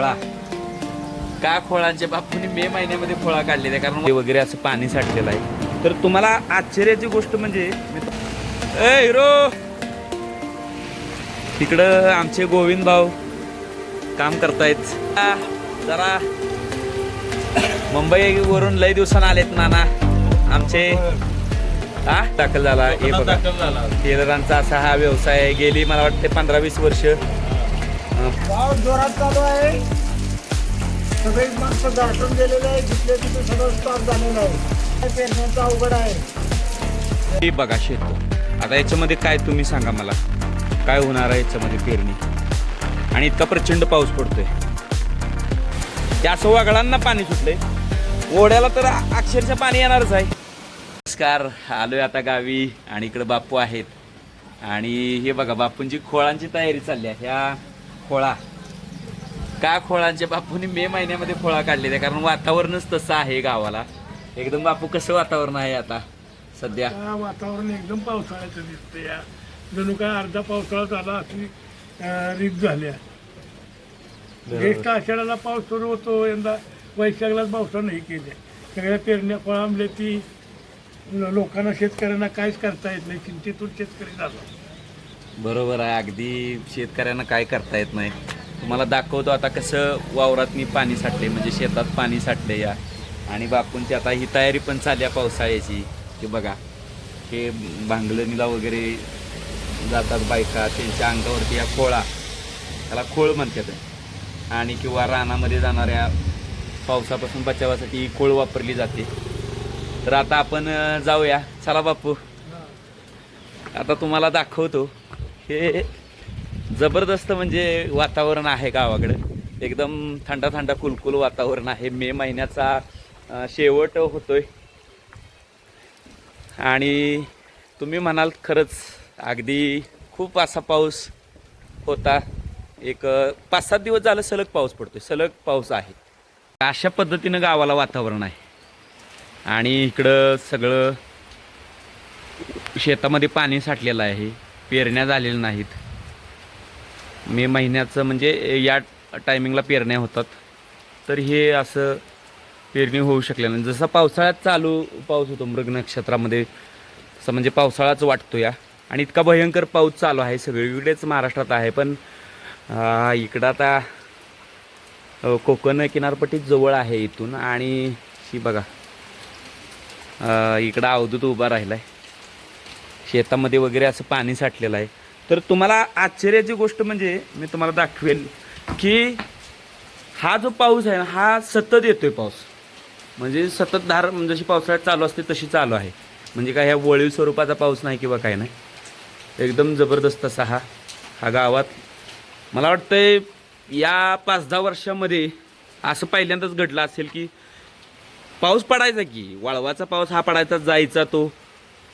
खोळा. का खोळांच्या बापूंनी मे महिन्यामध्ये खोळा काढलेला आहे कारण वगैरे असं पाणी साठलेलं आहे. तर तुम्हाला आश्चर्याची गोष्ट म्हणजे ए हिरो! तिकडं आमचे गोविंद भाऊ काम करतायत. जरा. मुंबई वरून लय दिवसानं आलेत नाना. आमचे हा दाखल झाला हे बघा. टेलरांचा असा हा व्यवसाय आहे. गेली मला वाटते पंधरा वीस वर्ष. पाऊस जोरात चालू आहे. सगळे माणसं दाटून गेलेले आहे जिथले तिथे सगळं स्टॉप झालेलं आहे. काय अवघड आहे. हे बघा शेत आता याच्यामध्ये काय तुम्ही सांगा मला? काय होणार आहे याच्यामध्ये पेरणी? आणि इतका प्रचंड पाऊस पडतोय. त्या असं वागळांना पाणी सुटलंय. ओढ्याला तर अक्षरशः पाणी येणारच आहे. नमस्कार आलोय आता गावी आणि इकडे बापू आहेत. आणि हे बघा बापूंची खोळांची तयारी चालली आहे. ह्या खोळा. का खोळांच्या बापूंनी मे महिन्यामध्ये खोळा काढलेला आहे कारण वातावरणच तसं आहे गावाला. एकदम बापू कसं वातावरण आहे आता सध्या? वातावरण एकदम पावसाळ्याचं दिसतं या. जणू काय अर्धा पावसाळा झाला अशी रीत झाल्या ज्येष्ठ आषाढाला पाऊस सुरू होतो यंदा वैशाखलाच पावसा नाही केल्या. सगळ्या पेरण्या फळांबले ती लोकांना शेतकऱ्यांना काहीच करता येत नाही. चिंतेतून शेतकरी झाला. बरोबर आहे. अगदी शेतकऱ्यांना काय करता येत नाही. तुम्हाला दाखवतो आता कसं वावरातनी पाणी साठले म्हणजे शेतात पाणी साठले या. आणि बापूंची आता ही तयारी पण चालली आहे पावसाळ्याची. की बघा हे भांगलणीला वगैरे जातात बायका त्यांच्या अंगावरती या खोळा. त्याला खोळ म्हणतात. आणि किंवा रानामध्ये जाणाऱ्या पावसापासून बचावासाठी ही खोळ वापरली जाते. तर आता आपण जाऊया. चला बापू. आता तुम्हाला दाखवतो. हे जबरदस्त म्हणजे वातावरण आहे गावाकडं. एकदम थंडा थंडा कुलकुल वातावरण आहे. मे महिन्याचा शेवट होतोय. आणि तुम्ही म्हणाल खरंच अगदी खूप असा पाऊस होता. एक पाच सात दिवस झालं सलग पाऊस पडतोय. सलग पाऊस आहे. अशा पद्धतीनं गावाला वातावरण आहे. आणि इकडं सगळं शेतामध्ये पाणी साठलेलं आहे. पेरण्या झालेल्या नाहीत. मे महिन्याचं म्हणजे या टायमिंगला पेरण्या होतात. तर हे असं पेरणी होऊ शकले नाही. जसा पावसाळ्यात चालू पाऊस होतो मृग नक्षत्रामध्ये असं म्हणजे पावसाळाच वाटतो या. आणि इतका भयंकर पाऊस चालू आहे. सगळीकडेच महाराष्ट्रात आहे. पण इकडं आता कोकण किनारपट्टी जवळ आहे इथून. आणि ही बघा इकडं अवधूत उभा राहिला आहे शेतामध्ये वगैरे असं पाणी साठलेलं आहे. तर तुम्हाला आश्चर्याची गोष्ट म्हणजे मी तुम्हाला दाखवेल की हा जो पाऊस आहे ना हा सतत येतोय पाऊस. म्हणजे सतत धार म्हणजे जशी पावसाळ्यात चालू असते तशी चालू आहे. म्हणजे काय ह्या वळीव स्वरूपाचा पाऊस नाही किंवा काय नाही. एकदम जबरदस्त असा हा हा गावात. मला वाटतंय या पाच दहा वर्षामध्ये असं पहिल्यांदाच घडलं असेल की पाऊस पडायचा की वाळवाचा पाऊस हा पडायचा जायचा तो.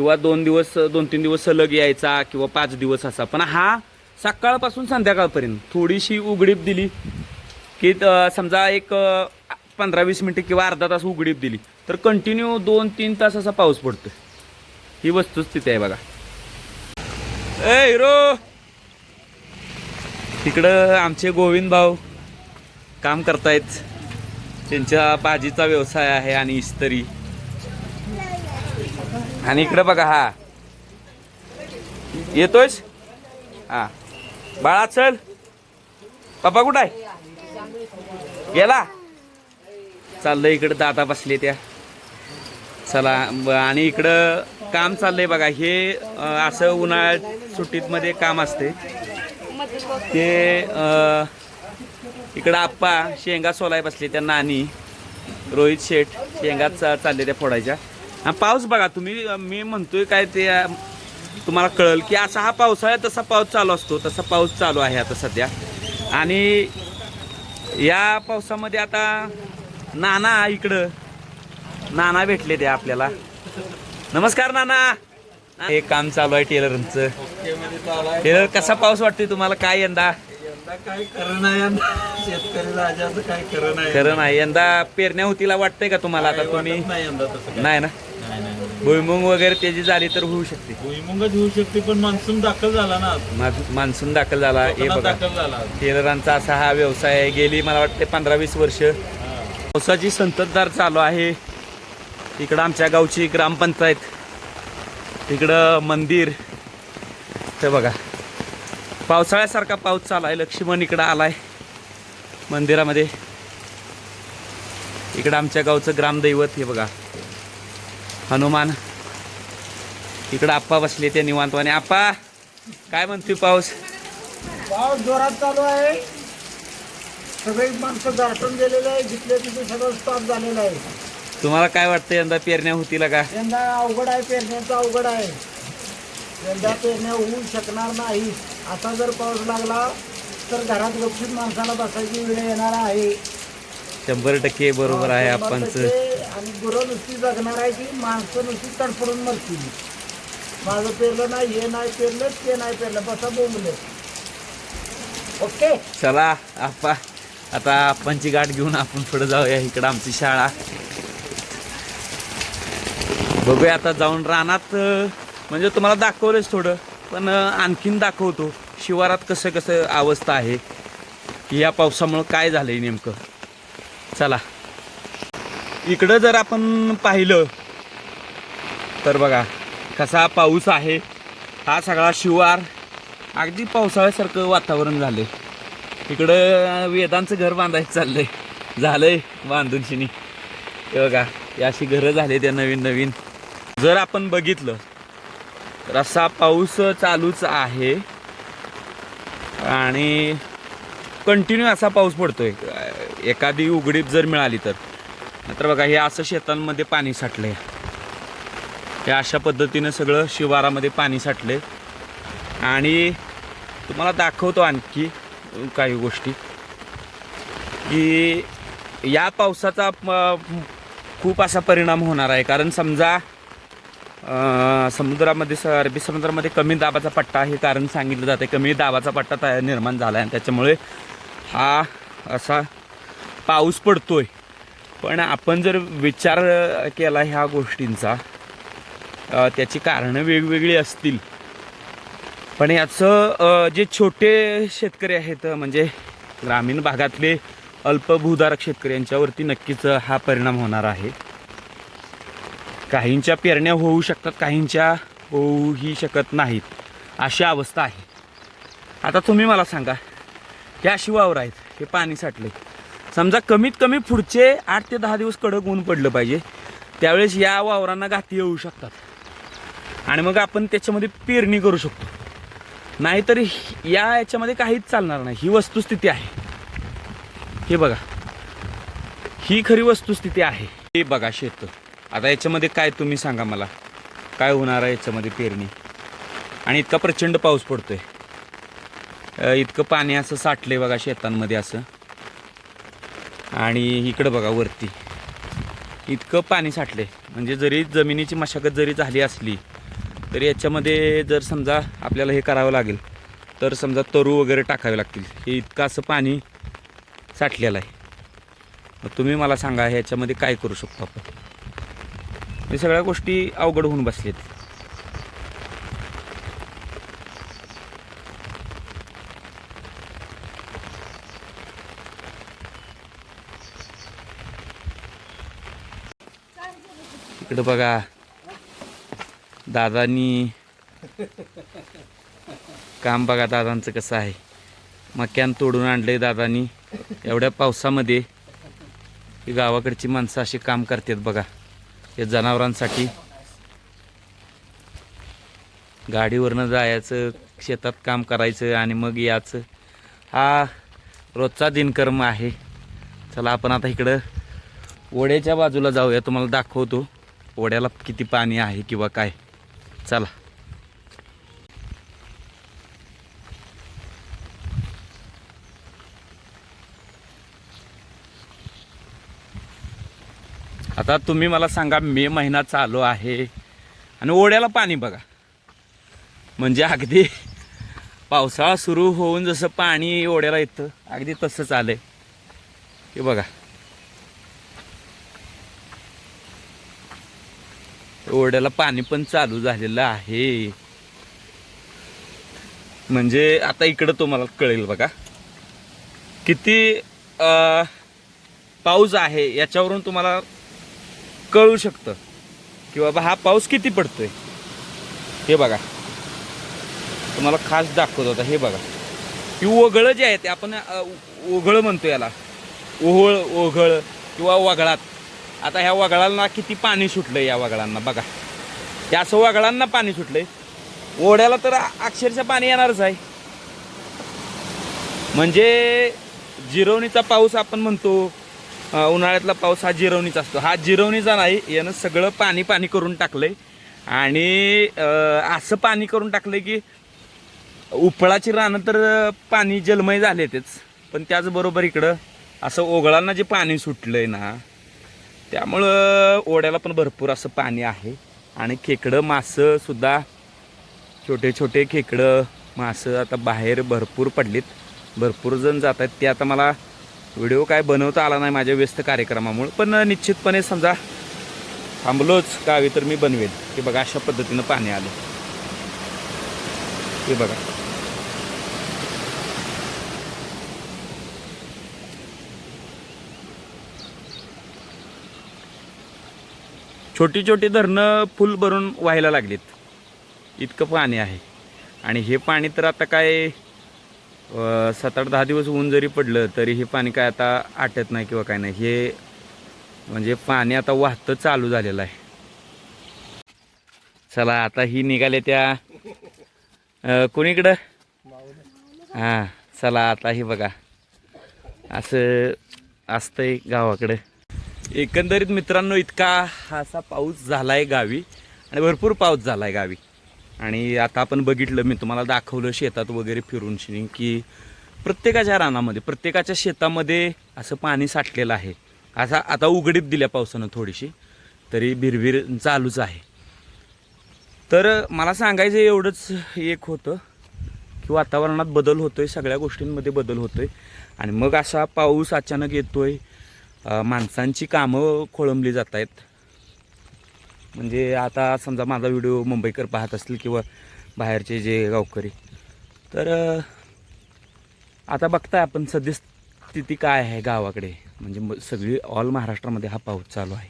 किंवा दोन दिवस दोन तीन दिवस सलग यायचा किंवा पाच दिवस असा. पण हा सकाळपासून संध्याकाळपर्यंत थोडीशी उघडीप दिली की समजा एक पंधरा वीस मिनटं किंवा अर्धा तास उघडीप दिली तर कंटिन्यू दोन तीन तास असा पाऊस पडतो ही वस्तुस्थिती आहे बघा. ए हिरो! तिकडं आमचे गोविंद भाऊ काम करतायत. त्यांच्या भाजीचा व्यवसाय आहे आणि इस्तरी. आणि इकडं बघा हा. येतोयस? हा. बाळा चल. पप्पा कुठं आहे? गेला? चाललंय इकडं दादा बसले त्या. चला ब- आणि इकडं काम चाललंय बघा. हे असं उन्हाळ्यात सुट्टीत मध्ये काम असते. ते इकडं आप्पा शेंगा सोलाय बसले त्या नानी. रोहित शेठ शेंगा चा- चालले त्या फोडायच्या. हा पाऊस बघा तुम्ही मी म्हणतोय काय ते तुम्हाला कळल की असा हा पावसाळ्यात तसा पाऊस चालू असतो तसा पाऊस चालू आहे आता सध्या. आणि या पावसामध्ये आता नाना इकडं नाना भेटले ते आपल्याला. नमस्कार नाना. हे काम चालू आहे टेलरचं. टेलर कसा पाऊस वाटतोय तुम्हाला? काय यंदा? काय खरं नाही खरं नाही. यंदा पेरण्या होतीला वाटतंय का तुम्हाला? आता तुम्ही? नाही ना? भुईमुंग वगैरे त्याची झाली तर होऊ शकते. भुईमुंगच होऊ शकते पण मान्सून दाखल झाला ना. मा- मान्सून दाखल झाला. हे कोकणात बघा. दाखल झाला. टेलरांचा असा हा व्यवसाय आहे. गेली मला वाटते पंधरा वीस वर्ष. हा. पावसाची संततधार चालू आहे. इकडं आमच्या गावची ग्रामपंचायत. इकडं मंदिर. ते बघा. पावसाळ्यासारखा पाऊस चालू आहे. लक्ष्मण इकडं आलाय मंदिरामध्ये. इकडं आमच्या गावचं ग्रामदैवत हे बघा. हनुमान. इकडं आप्पा बसले ते निवांतवाने. आप्पा काय म्हणतोय पाऊस? पाऊस जोरात चालू आहे. सगळी माणसं गारठून गेलेले आहे जिथले तिथे सगळं स्टॉप झालेलं आहे. तुम्हाला काय वाटतं यंदा पेरण्या होतील का? यंदा अवघड आहे. पेरण्याचं अवघड आहे. यंदा पेरण्या होऊ शकणार नाही. असा जर पाऊस लागला तर घरात गपचूप माणसाला बसायची वेळ येणार आहे. शंभर टक्के बरोबर आहे आपणच टक्के आणि गुरं नुसती जगणार आहे की माणसं नुसती तडफडून मरतील. माझं पेरलं नाही हे नाही पेरलं ते नाही पेरलं बसा बोंबले. ओके? चला आप्पा आता आप्पांची गाठ घेऊन आपण पुढे जाऊया इकडं आमची शाळा. बघूया आता जाऊन रानात म्हणजे तुम्हाला दाखवलंच थोडं पण आणखीन दाखवतो शिवारात कसं कसं अवस्था आहे. की या पावसामुळं काय झालंय नेमकं? चला. इकडं जर आपण पाहिलं तर बघा कसा पाऊस आहे. हा सगळा शिवार अगदी पावसाळ्यासारखं वातावरण झालंय. इकडं वेदांचं घर बांधायचं चाललंय. झालंय बांधून शिनी हे बघा ही अशी घरं झाले त्या नवीन नवीन. जर आपण बघितलं तर असा पाऊस चालूच आहे. आणि कंटिन्यू असा पाऊस पडतोय. एखादी उघडीप जर मिळाली तर. नंतर बघा हे असं शेतांमध्ये पाणी साठलंय. हे अशा पद्धतीनं सगळं शिवारामध्ये पाणी साठलंय. आणि तुम्हाला दाखवतो आणखी काही गोष्टी. की या पावसाचा खूप असा परिणाम होणार आहे. कारण समजा समुद्रामध्ये स अरबी समुद्रामध्ये कमी दाबाचा पट्टा हे कारण सांगितलं जातं कमी दाबाचा पट्टा तयार निर्माण झाला आहे आणि त्याच्यामुळे हा असा पाऊस पडतोय. पण आपण जर विचार केला ह्या गोष्टींचा त्याची कारणं वेगवेगळी असतील. पण याचं जे छोटे शेतकरी आहेत म्हणजे ग्रामीण भागातले अल्पभूधारक शेतकरी यांच्यावरती नक्कीच हा परिणाम होणार आहे. काहींच्या पेरण्या होऊ शकतात काहींच्या होऊही शकत नाहीत अशी अवस्था आहे. आता तुम्ही मला सांगा ह्या अशी वावर आहेत हे पाणी साठले समजा कमीत कमी पुढचे आठ ते दहा दिवस कडक ऊन पडलं पाहिजे त्यावेळेस या वावरांना गाठी येऊ शकतात. आणि मग आपण त्याच्यामध्ये पेरणी करू शकतो. नाहीतर या याच्यामध्ये काहीच चालणार नाही. ही वस्तुस्थिती आहे. हे बघा. ही खरी वस्तुस्थिती आहे. हे बघा शेत. आता याच्यामध्ये काय तुम्ही सांगा मला? काय होणार आहे याच्यामध्ये पेरणी? आणि इतका प्रचंड पाऊस पडतोय. इतकं पाणी असं साठलंय बघा शेतांमध्ये असं. आणि इकडं बघा वरती. इतकं पाणी साठलं आहे म्हणजे जरी जमिनीची मशागत जरी झाली असली तरी याच्यामध्ये जर समजा आपल्याला हे करावं लागेल तर समजा तरू वगैरे टाकावे लागतील. हे इतकं असं पाणी साठलेलं आहे. मग तुम्ही मला सांगा ह्याच्यामध्ये काय करू शकतो आपण? हे सगळ्या गोष्टी अवघड होऊन बसलेत. इकडं बघा. दादानी काम बघा दादांचं कसं आहे. मक्यान तोडून आणलंय दादानी. एवढ्या पावसामध्ये ही गावाकडची माणसं अशी काम करतात बघा. हे जनावरांसाठी. गाडीवरनं जायचं शेतात काम करायचं आणि मग याचं. हा रोजचा दिनकर्म आहे. चला आपण आता इकडं ओढ्याच्या बाजूला जाऊया. तुम्हाला दाखवतो. ओढ्याला किती पाणी आहे किंवा काय? चला. आता तुम्ही मला सांगा मे महिना चालू आहे आणि ओढ्याला पाणी बघा. म्हणजे अगदी पावसाळा सुरू होऊन जसं पाणी ओढ्याला येतं अगदी तसंच आहे हे बघा. ओढ्याला पाणी पण चालू झालेलं आहे. म्हणजे आता इकडं तुम्हाला कळेल बघा. किती पाऊस आहे याच्यावरून तुम्हाला कळू शकतं. की बाबा हा पाऊस किती पडतोय. हे बघा. तुम्हाला खास दाखवत होता हे बघा. ही ओघळं जे आहे ते आपण ओघळं म्हणतो याला. ओहळ ओघळ किंवा वगळात. आता ह्या वगळांना किती पाणी सुटलंय या वगळांना? बघा. या असं वगळांना पाणी सुटलंय. ओढ्याला तर अक्षरशः पाणी येणारच आहे. म्हणजे जिरवणीचा पाऊस आपण म्हणतो उन्हाळ्यातला पाऊस हा जिरवणीचा असतो. हा जिरवणीचा नाही यानं सगळं पाणी पाणी करून टाकलंय. आणि असं पाणी करून टाकलंय की उपळाची रानं तर पाणी जलमय झाले तेच पण त्याचबरोबर इकडं असं ओघळांना जे पाणी सुटलंय ना त्यामुळं ओढ्याला पण भरपूर असं पाणी आहे. आणि खेकडं मासं सुद्धा छोटे छोटे खेकडं मासं आता बाहेर भरपूर पडलीत. भरपूर जण जात आहेत. ते आता मला व्हिडिओ काय बनवता आला नाही माझ्या व्यस्त कार्यक्रमामुळे. पण निश्चितपणे समजा थांबलोच गावी तर मी बनवेल की बघा अशा पद्धतीनं पाणी आलं. हे बघा. छोटी छोटी धरणं फुल भरून व्हायला लागलीत. इतकं पाणी आहे. आणि हे पाणी तर आता काय सात आठ दहा दिवस ऊन जरी पडलं तरी हे पाणी काय आता आटत नाही किंवा काय नाही. हे म्हणजे पाणी आता वाहतं चालू झालेलं आहे. चला आता ही निघाले त्या कुणीकडं कोणीकडं? हां चला आता हे बघा. असं असतंय गावाकडं. एकंदरीत मित्रांनो इतका असा पाऊस झाला आहे गावी आणि भरपूर पाऊस झाला आहे गावी. आणि आता आपण बघितलं मी तुम्हाला दाखवलं शेतात वगैरे फिरून शिनी की प्रत्येकाच्या रानामध्ये प्रत्येकाच्या शेतामध्ये असं पाणी साठलेलं आहे. असा आता उघडीप दिल्या पावसानं थोडीशी तरी भिरभिर चालूच आहे. तर मला सांगायचं एवढंच एक होतं की वातावरणात बदल होतोय सगळ्या गोष्टींमध्ये बदल होतोय. आणि मग असा पाऊस अचानक येतोय आहे माणसांची कामं खोळंबली जात आहेत म्हणजे आता समजा माझा व्हिडिओ मुंबईकर पाहत असतील किंवा बाहेरचे जे गावकरी. तर आता बघताय आपण सद्यस्थिती काय आहे गावाकडे. म्हणजे सगळी ऑल महाराष्ट्रामध्ये हा पाऊस चालू आहे.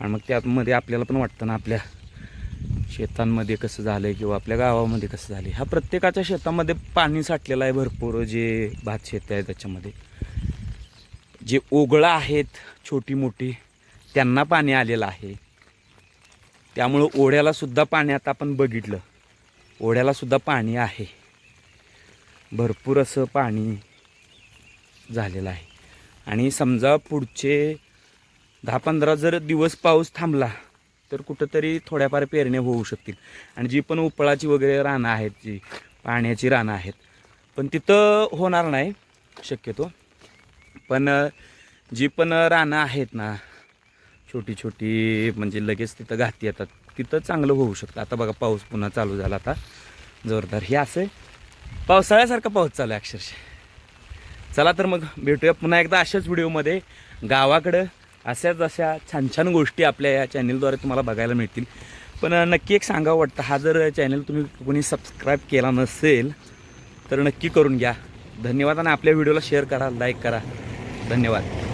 आणि मग त्यामध्ये आपल्याला पण वाटतं ना आपल्या शेतांमध्ये कसं झालं आहे किंवा आपल्या गावामध्ये कसं झालं ह्या प्रत्येकाच्या शेतामध्ये पाणी साठलेलं आहे भरपूर जे भात शेत आहे त्याच्यामध्ये. जे ओगळं आहेत छोटी मोठी त्यांना पाणी आलेलं आहे. त्यामुळं ओढ्यालासुद्धा पाणी आता आपण बघितलं. ओढ्यालासुद्धा पाणी आहे. भरपूर असं पाणी झालेलं आहे. आणि समजा पुढचे दहा पंधरा जर दिवस पाऊस थांबला तर कुठंतरी थोड्याफार पेरण्या होऊ शकतील. आणि जी पण उपळाची वगैरे रानं आहेत जी पाण्याची रानं आहेत पण तिथं होणार नाही शक्यतो. पण जी पण रानं आहेत ना छोटी छोटी म्हणजे लगेच तिथं घाती येतात. तिथं चांगलं होऊ शकतं. आता बघा पाऊस पुन्हा चालू झाला आता. जोरदार. हे असं आहे. पावसाळ्यासारखा पाऊस चालू आहे अक्षरशः. चला तर मग भेटूया पुन्हा एकदा अशाच व्हिडिओमध्ये. गावाकडं अशाच अशा छान छान गोष्टी आपल्या या चॅनलद्वारे तुम्हाला बघायला मिळतील. पण नक्की एक सांगावं वाटतं हा जर चॅनल तुम्ही कोणी सबस्क्राईब केला नसेल तर नक्की करून घ्या. धन्यवाद आणि आपल्या व्हिडिओला शेअर करा लाईक करा. धन्यवाद.